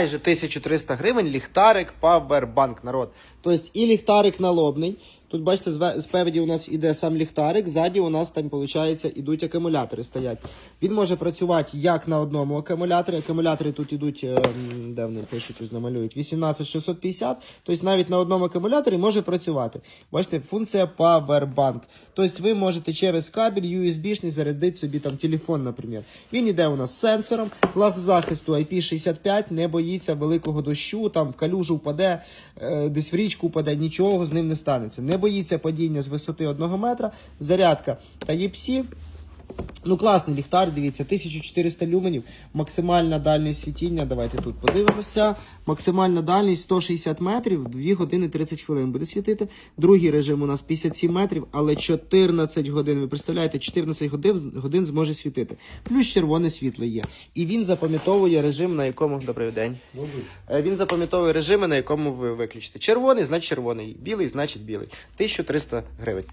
Майже 1300 гривень ліхтарик Powerbank, народ. Тобто і ліхтарик налобний. Тут, бачите, спереді у нас іде сам ліхтарик, ззаді у нас там, виходить, ідуть акумулятори стоять. Він може працювати як на одному акумуляторі. Акумулятори тут ідуть, ем, де вони пишуть, намалюють, 18650. Тобто навіть на одному акумуляторі може працювати. Бачите, функція Powerbank. Тобто ви можете через кабель USB-шний зарядити собі там телефон, наприклад. Він іде у нас з сенсором, клав захисту IP65, не боїться великого дощу, там в калюжу впаде, е, десь в річку впаде, нічого з ним не станеться. Не боїться падіння з висоти 1 метра, зарядка та Type-C. Ну, класний ліхтар, дивіться, 1400 люменів, максимальна дальність світіння. Давайте тут подивимося. Максимальна дальність 160 метрів, 2 години 30 хвилин буде світити. Другий режим у нас 57 метрів, але 14 годин. Ви представляєте, 14 годин, годин зможе світити. Плюс червоне світло є. І він запам'ятовує режим, на якому. Добрий день. Е, Він запам'ятовує режими, на якому ви виключите. Червоний, значить червоний. Білий, значить білий. 1300 гривень.